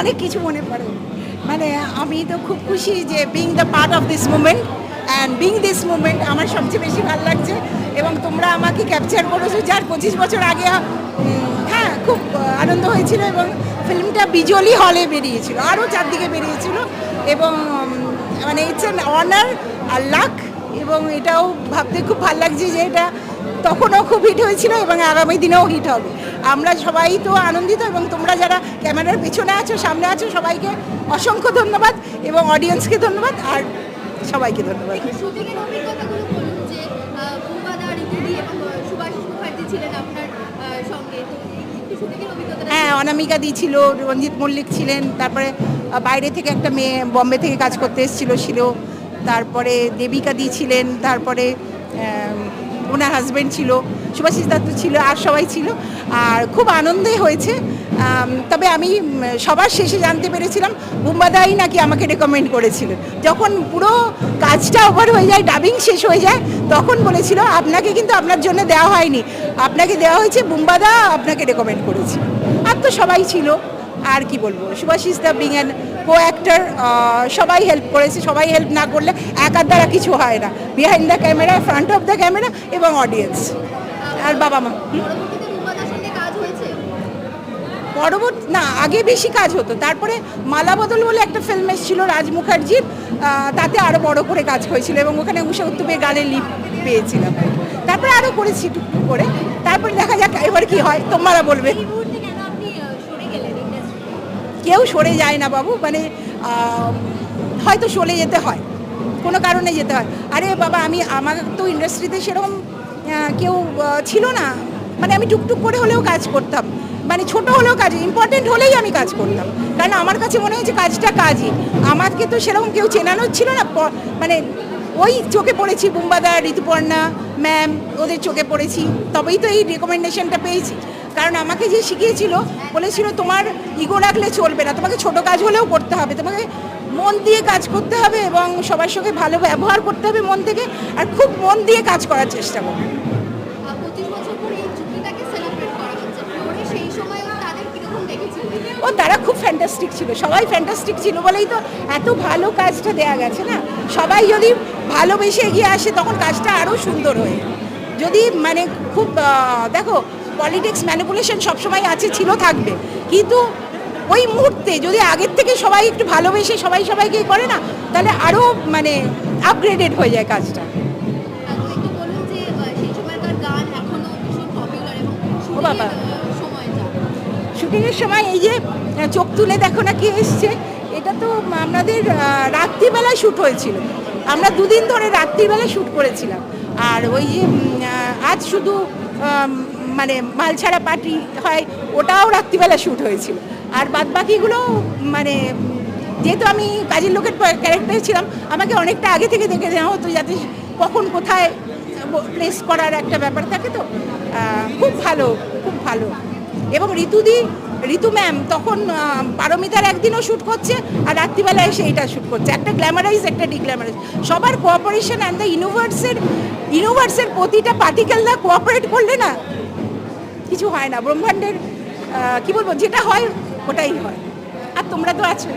অনেক কিছু মনে পড়ে। মানে আমি তো খুব খুশি যে being the part of this moment and being this moment আমার সবচেয়ে বেশি ভালো লাগছে এবং তোমরা আমাকে ক্যাপচার করেছ যার পঁচিশ বছর আগে হ্যাঁ খুব আনন্দ হয়েছিল এবং ফিল্মটা বিজলি হলে বেরিয়েছিল, আরও চারদিকে বেরিয়েছিল এবং মানে ইটস অ্যান অনার আর লাক এবং এটাও ভাবতে খুব ভালো লাগছে যে এটা তখনও খুব হিট হয়েছিল এবং আগামী দিনেও হিট হবে। আমরা সবাই তো আনন্দিত এবং তোমরা যারা ক্যামেরার পিছনে আছো সামনে আছো সবাইকে অসংখ্য ধন্যবাদ এবং অডিয়েন্সকে ধন্যবাদ আর সবাইকে ধন্যবাদ। হ্যাঁ অনামিকা দি ছিল রঞ্জিত মল্লিক ছিলেন তারপরে বাইরে থেকে একটা মেয়ে বম্বে থেকে কাজ করতে এসেছিল ছিল। তারপরে দেবিকা দি ছিলেন তারপরে ওনার হাজব্যান্ড ছিল, সুভাষিস দত্ত ছিল, আর সবাই ছিল। আর খুব আনন্দে হয়েছে। তবে আমি সবার শেষে জানতে পেরেছিলাম, বুম্বাদাই নাকি আমাকে রেকমেন্ড করেছিল। যখন পুরো কাজটা ওভার হয়ে যায় ডাবিং শেষ হয়ে যায়, তখন বলেছিল, আপনাকে কিন্তু আপনার জন্য দেওয়া হয়নি। আপনাকে দেওয়া হয়েছে, বুম্বাদা আপনাকে রেকমেন্ড করেছে। আর তো সবাই ছিল। আর কি বলব? Subhashis da being an co actor সবাই হেল্প করেছে সবাই হেল্প না করলে একার দ্বারা কিছু হয় না। Behind the camera front of the camera এবং অডিয়েন্স আর বাবা মা পরবর্তী না আগে বেশি কাজ হতো। তারপরে মালা বদল বলে একটা ফিল্ম এসেছিল রাজ মুখার্জির। তাতে আরও বড় করে কাজ হয়েছিল এবং ওখানে উষা উত্তপের গানে লিপ পেয়েছিলাম। তারপরে আরও করেছি টুকটুক করে। তারপরে দেখা যাক এবার কি হয় তোমরা বলবে এই মুহূর্তে কেন আপনি আহ, সরে গেলেন ইন্ডাস্ট্রি কেউ সরে যায় না বাবু মানে হয়তো চলে যেতে হয়, কোনো কারণে যেতে হয়। আরে বাবা, আমি, আমার তো ইন্ডাস্ট্রিতে সেরকম কেউ ছিল না। মানে আমি টুকটুক করে হলেও কাজ করতাম। মানে ছোট হলেও কাজ ইম্পর্টেন্ট হলেই আমি কাজ করতাম। কারণ আমার কাছে মনে হয়েছে কাজটা কাজই। আমাকে তো সেরকম কেউ চেনানোর ছিল না। মানে ওই চোখে পড়েছি, বুম্বাদা, ঋতুপর্ণা ম্যাম ওদের চোখে পড়েছি। তবেই তো এই রেকমেন্ডেশনটা পেয়েছি। কারণ আমাকে যে শিখিয়েছিল বলেছিল তোমার ইগো রাখলে চলবে না তোমাকে ছোট কাজ হলেও করতে হবে তোমাকে মন দিয়ে কাজ করতে হবে এবং সবার সঙ্গে ভালো ব্যবহার করতে হবে মন থেকে আর খুব মন দিয়ে কাজ করার চেষ্টা করবে। ও তারা খুব ফ্যান্টাস্টিক ছিল সবাই ফ্যান্টাস্টিক ছিল বলেই তো এত ভালো কাজটা দেয়া গেছে না? সবাই যদি ভালোবেসে এগিয়ে আসে তখন কাজটা আরও সুন্দর হয়ে যদি মানে খুব দেখো পলিটিক্স ম্যানিপুলেশন সবসময় আছে ছিল থাকবে। কিন্তু ওই মুহূর্তে যদি আগের থেকে সবাই একটু ভালোবেসে সবাই সবাইকে করে না তাহলে আরও মানে আপগ্রেডেড হয়ে যায় কাজটা। ও বাবা। শুটিংয়ের, সময় এই যে চোখ তুলে দেখো না কি এসছে এটা তো আমাদের রাত্রিবেলায় শ্যুট হয়েছিল। আমরা দুদিন ধরে রাত্রিবেলায় শ্যুট করেছিলাম। আর ওই যে আজ শুধু মানে মাল ছাড়া পার্টি হয়, ওটাও রাত্রিবেলা শ্যুট হয়েছিল। আর বাদ বাকিগুলো মানে যেহেতু আমি কাজের লোকের ক্যারেক্টার ছিলাম, আমাকে অনেকটা আগে থেকে দেখে দেওয়া হতো যাতে কখন কোথায় প্লেস করার একটা ব্যাপার থাকে তো? খুব ভালো খুব ভালো। এবং ঋতুদি, ঋতু ম্যাম তখন পারমিতার একদিনও শ্যুট করছে আর রাত্রিবেলায় এসে এটা শ্যুট করছে। একটা গ্ল্যামারাইজ একটা ডিগ্ল্যামারাইজ সবার কোঅপারেশন অ্যান্ড দ্য ইউনিভার্সের ইউনিভার্সের প্রতিটা পার্টিকেলরা কোঅপারেট করলে না কিছু হয় না। ব্রহ্মাণ্ডের কি বলব যেটা হয় ওটাই হয়। আর তোমরা তো আছো।